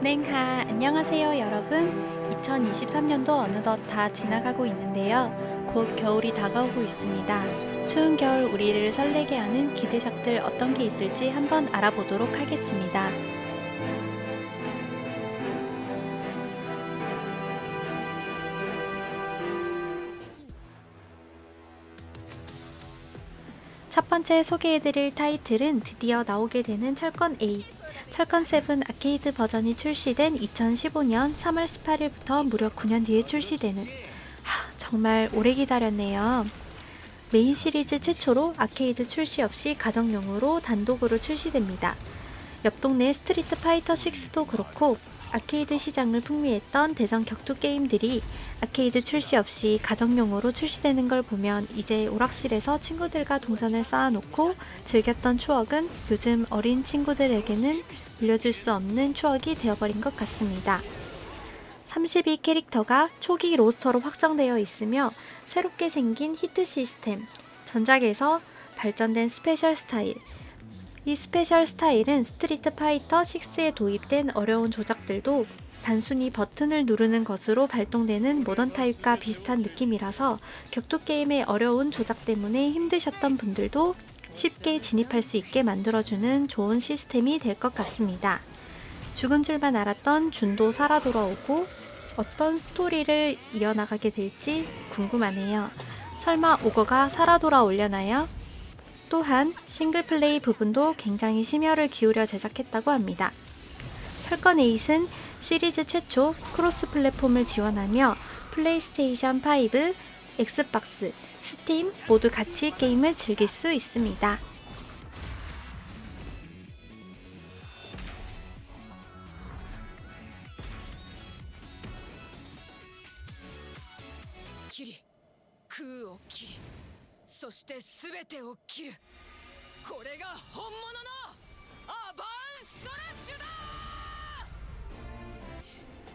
냉하 안녕하세요 여러분. 2023년도 어느덧 다 지나가고 있는데요. 곧 겨울이 다가오고 있습니다. 추운 겨울 우리를 설레게 하는 기대작들 어떤 게 있을지 한번 알아보도록 하겠습니다. 첫 번째 소개해드릴 타이틀은 드디어 나오게 되는 철권 8 철권 7 아케이드 버전이 출시된 2015년 3월 18일부터 무려 9년 뒤에 출시되는 하, 정말 오래 기다렸네요. 메인 시리즈 최초로 아케이드 출시 없이 가정용으로 단독으로 출시됩니다. 옆 동네 스트리트 파이터 6도 그렇고 아케이드 시장을 풍미했던 대전 격투 게임들이 아케이드 출시 없이 가정용으로 출시되는 걸 보면 이제 오락실에서 친구들과 동전을 쌓아놓고 즐겼던 추억은 요즘 어린 친구들에게는 물려줄 수 없는 추억이 되어버린 것 같습니다. 32 캐릭터가 초기 로스터로 확정되어 있으며 새롭게 생긴 히트 시스템, 전작에서 발전된 스페셜 스타일, 이 스페셜 스타일은 스트리트 파이터 6에 도입된 어려운 조작들도 단순히 버튼을 누르는 것으로 발동되는 모던 타입과 비슷한 느낌이라서 격투 게임의 어려운 조작 때문에 힘드셨던 분들도 쉽게 진입할 수 있게 만들어주는 좋은 시스템이 될 것 같습니다. 죽은 줄만 알았던 준도 살아 돌아오고 어떤 스토리를 이어나가게 될지 궁금하네요. 설마 오거가 살아 돌아올려나요? 또한 싱글 플레이 부분도 굉장히 심혈을 기울여 제작했다고 합니다. 철권 8은 시리즈 최초 크로스 플랫폼을 지원하며 플레이스테이션 5, 엑스박스, 스팀 모두 같이 게임을 즐길 수 있습니다. "して全てを切るこれが本物のアバンストラッシュだ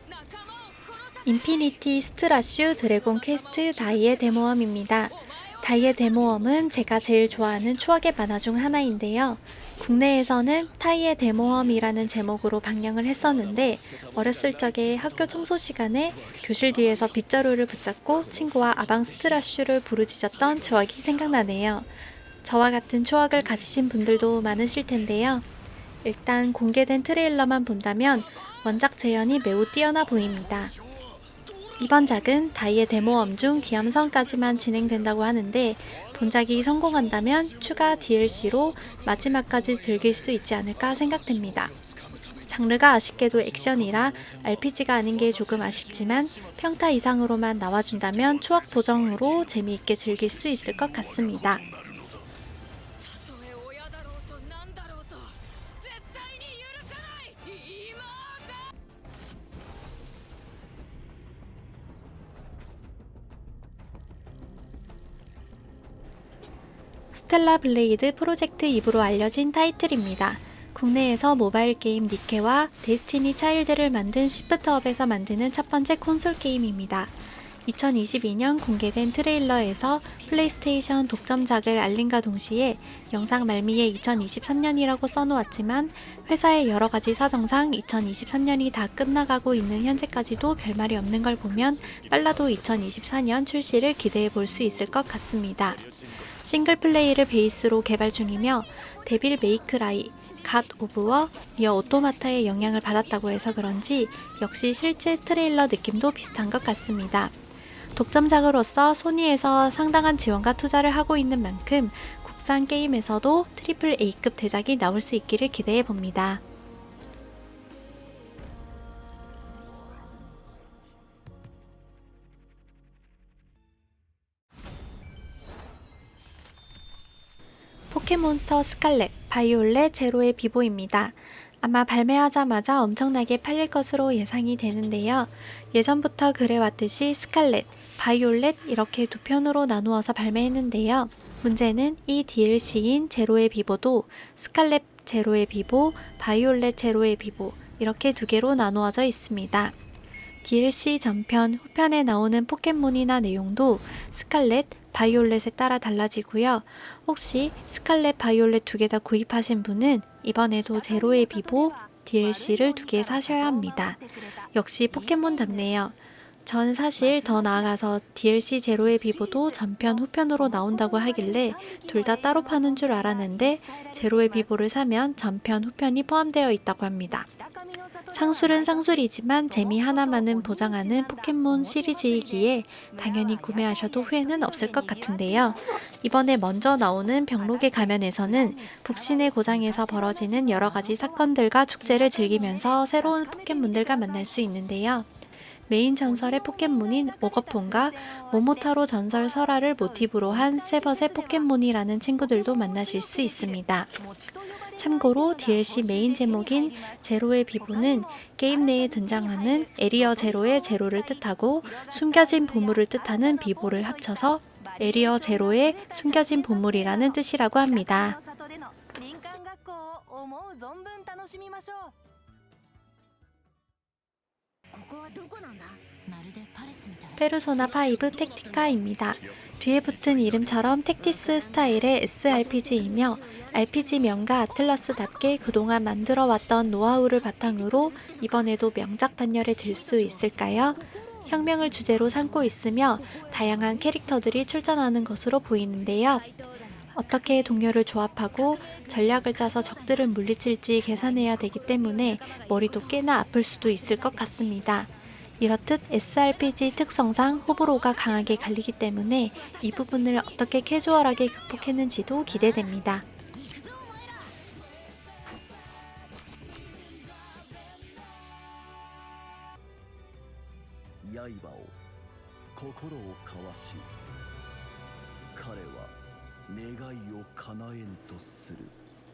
仲間を殺させ 인피니티 스트라슈 드래곤 퀘스트 다이의 데모엄입니다. 다이의 데모엄은 제가 제일 좋아하는 추억의 만화 중 하나인데요. 국내에서는 타이의 데모엄이라는 제목으로 방영을 했었는데 어렸을 적에 학교 청소 시간에 교실 뒤에서 빗자루를 붙잡고 친구와 아방스트라슈를 부르짖었던 추억이 생각나네요. 저와 같은 추억을 가지신 분들도 많으실 텐데요. 일단 공개된 트레일러만 본다면 원작 재현이 매우 뛰어나 보입니다. 이번 작은 다이의 데모엄 중 기암성까지만 진행된다고 하는데 본작이 성공한다면 추가 DLC로 마지막까지 즐길 수 있지 않을까 생각됩니다. 장르가 아쉽게도 액션이라 RPG가 아닌 게 조금 아쉽지만 평타 이상으로만 나와준다면 추억 보정으로 재미있게 즐길 수 있을 것 같습니다. 스텔라 블레이드 프로젝트 2부로 알려진 타이틀입니다. 국내에서 모바일 게임 니케와 데스티니 차일드를 만든 시프트업에서 만드는 첫 번째 콘솔 게임입니다. 2022년 공개된 트레일러에서 플레이스테이션 독점작을 알린과 동시에 영상 말미에 2023년이라고 써놓았지만 회사의 여러 가지 사정상 2023년이 다 끝나가고 있는 현재까지도 별말이 없는 걸 보면 빨라도 2024년 출시를 기대해 볼 수 있을 것 같습니다. 싱글 플레이를 베이스로 개발 중이며 데빌 메이크라이, 갓 오브워, 니어 오토마타의 영향을 받았다고 해서 그런지 역시 실제 트레일러 느낌도 비슷한 것 같습니다. 독점작으로서 소니에서 상당한 지원과 투자를 하고 있는 만큼 국산 게임에서도 트리플 A급 대작이 나올 수 있기를 기대해 봅니다. 몬스터 스칼렛, 바이올렛, 제로의 비보입니다. 아마 발매하자마자 엄청나게 팔릴 것으로 예상이 되는데요. 예전부터 그래왔듯이 스칼렛, 바이올렛 이렇게 두 편으로 나누어서 발매했는데요. 문제는 이 DLC인 제로의 비보도 스칼렛 제로의 비보, 바이올렛 제로의 비보 이렇게 두 개로 나누어져 있습니다. DLC 전편, 후편에 나오는 포켓몬이나 내용도 스칼렛, 바이올렛에 따라 달라지고요. 혹시 스칼렛, 바이올렛 두 개 다 구입하신 분은 이번에도 제로의 비보, DLC를 두 개 사셔야 합니다. 역시 포켓몬답네요. 전 사실 더 나아가서 DLC 제로의 비보도 전편 후편으로 나온다고 하길래 둘 다 따로 파는 줄 알았는데 제로의 비보를 사면 전편 후편이 포함되어 있다고 합니다. 상술은 상술이지만 재미 하나만은 보장하는 포켓몬 시리즈이기에 당연히 구매하셔도 후회는 없을 것 같은데요. 이번에 먼저 나오는 병록의 가면에서는 북신의 고장에서 벌어지는 여러 가지 사건들과 축제를 즐기면서 새로운 포켓몬들과 만날 수 있는데요. 메인 전설의 포켓몬인 오거폰과 모모타로 전설 설화를 모티브로 한 세벗의 포켓몬이라는 친구들도 만나실 수 있습니다. 참고로 DLC 메인 제목인 제로의 비보는 게임 내에 등장하는 에리어 제로의 제로를 뜻하고 숨겨진 보물을 뜻하는 비보를 합쳐서 에리어 제로의 숨겨진 보물이라는 뜻이라고 합니다. 페르소나 5 택티카입니다. 뒤에 붙은 이름처럼 택티스 스타일의 SRPG이며 RPG 명가 아틀라스답게 그동안 만들어왔던 노하우를 바탕으로 이번에도 명작 반열에 들 수 있을까요? 혁명을 주제로 삼고 있으며 다양한 캐릭터들이 출전하는 것으로 보이는데요. 어떻게 동료를 조합하고 전략을 짜서 적들을 물리칠지 계산해야 되기 때문에 머리도 꽤나 아플 수도 있을 것 같습니다. 이렇듯 SRPG 특성상 호불호가 강하게 갈리기 때문에 이 부분을 어떻게 캐주얼하게 극복했는지도 기대됩니다. 刃を心を交わし彼は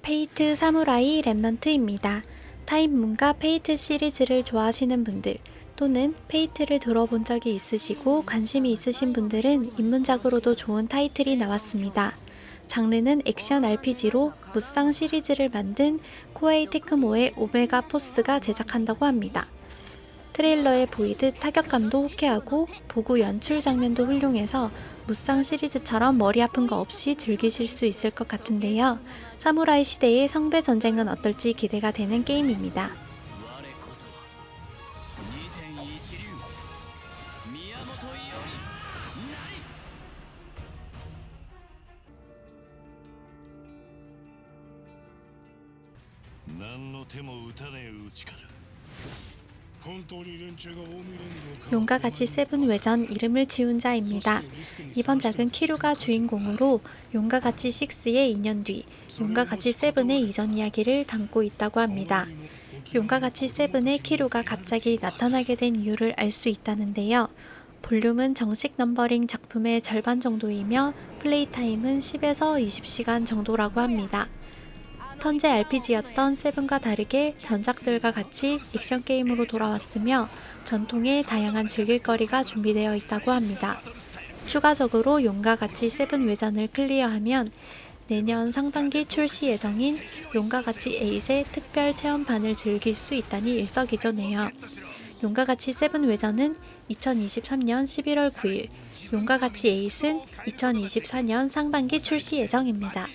페이트 사무라이 랩넌트입니다. 타입문과 페이트 시리즈를 좋아하시는 분들 또는 페이트를 들어본 적이 있으시고 관심이 있으신 분들은 입문작으로도 좋은 타이틀이 나왔습니다. 장르는 액션 RPG로 무쌍 시리즈를 만든 코에이 테크모의 오메가 포스가 제작한다고 합니다. 트레일러에 보이듯 타격감도 호쾌하고 보고 연출 장면도 훌륭해서 무쌍 시리즈처럼 머리 아픈 거 없이 즐기실 수 있을 것 같은데요. 사무라이 시대의 성배 전쟁은 어떨지 기대가 되는 게임입니다. 용과 같이 세븐 외전 이름을 지운 자입니다. 이번 작은 키루가 주인공으로 용과 같이 6의 2년 뒤 용과 같이 세븐의 이전 이야기를 담고 있다고 합니다. 용과 같이 세븐의 키루가 갑자기 나타나게 된 이유를 알 수 있다는데요. 볼륨은 정식 넘버링 작품의 절반 정도이며 플레이 타임은 10에서 20시간 정도라고 합니다. 턴제 RPG였던 세븐과 다르게 전작들과 같이 액션 게임으로 돌아왔으며 전통의 다양한 즐길거리가 준비되어 있다고 합니다. 추가적으로 용과 같이 세븐 외전을 클리어하면 내년 상반기 출시 예정인 용과 같이 에잇의 특별 체험판을 즐길 수 있다니 일석이조네요. 용과 같이 세븐 외전은 2023년 11월 9일, 용과 같이 에잇은 2024년 상반기 출시 예정입니다.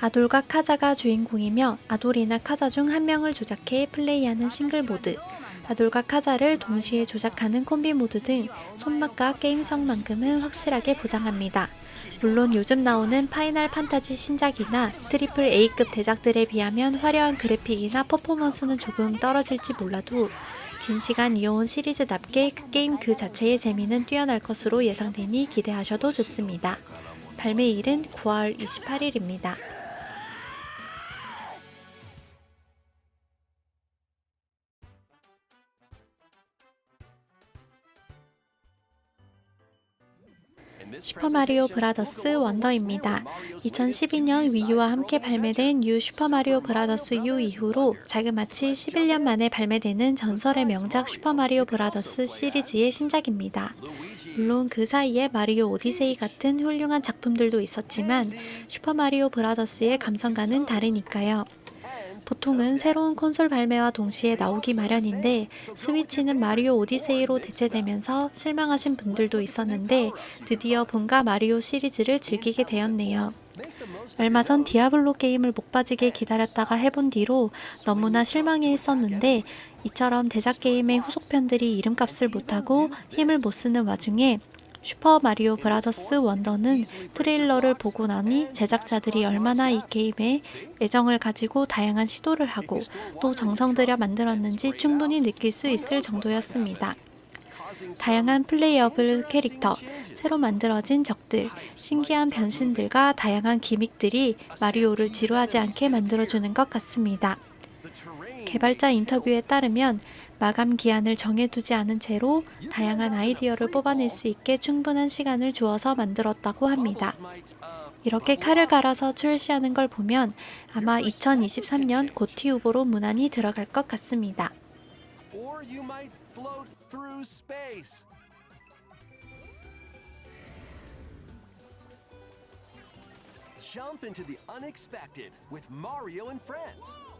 아돌과 카자가 주인공이며 아돌이나 카자 중 한 명을 조작해 플레이하는 싱글 모드, 아돌과 카자를 동시에 조작하는 콤비 모드 등 손맛과 게임성만큼은 확실하게 보장합니다. 물론 요즘 나오는 파이널 판타지 신작이나 트리플 A급 대작들에 비하면 화려한 그래픽이나 퍼포먼스는 조금 떨어질지 몰라도 긴 시간 이어온 시리즈답게 그 게임 그 자체의 재미는 뛰어날 것으로 예상되니 기대하셔도 좋습니다. 발매일은 9월 28일입니다. 슈퍼마리오 브라더스 원더입니다. 2012년 위유와 함께 발매된 뉴 슈퍼마리오 브라더스 U 이후로 자그마치 11년 만에 발매되는 전설의 명작 슈퍼마리오 브라더스 시리즈의 신작입니다. 물론 그 사이에 마리오 오디세이 같은 훌륭한 작품들도 있었지만 슈퍼마리오 브라더스의 감성과는 다르니까요. 보통은 새로운 콘솔 발매와 동시에 나오기 마련인데 스위치는 마리오 오디세이로 대체되면서 실망하신 분들도 있었는데 드디어 본가 마리오 시리즈를 즐기게 되었네요. 얼마 전 디아블로 게임을 목 빠지게 기다렸다가 해본 뒤로 너무나 실망해 했었는데 이처럼 대작 게임의 후속편들이 이름값을 못하고 힘을 못 쓰는 와중에 슈퍼 마리오 브라더스 원더는 트레일러를 보고 나니 제작자들이 얼마나 이 게임에 애정을 가지고 다양한 시도를 하고 또 정성 들여 만들었는지 충분히 느낄 수 있을 정도였습니다. 다양한 플레이어블 캐릭터, 새로 만들어진 적들, 신기한 변신들과 다양한 기믹들이 마리오를 지루하지 않게 만들어주는 것 같습니다. 개발자 인터뷰에 따르면 마감 기한을 정해두지 않은 채로 다양한 아이디어를 뽑아낼 수 있게 충분한 시간을 주어서 만들었다고 합니다. 이렇게 칼을 갈아서 출시하는 걸 보면 아마 2023년 고티 후보로 무난히 들어갈 것 같습니다.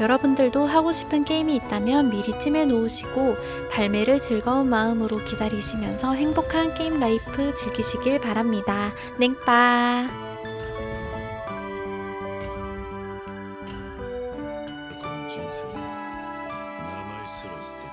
여러분들도 하고 싶은 게임이 있다면 미리 찜해 놓으시고 발매를 즐거운 마음으로 기다리시면서 행복한 게임 라이프 즐기시길 바랍니다. 냉빠! 그 남아있으러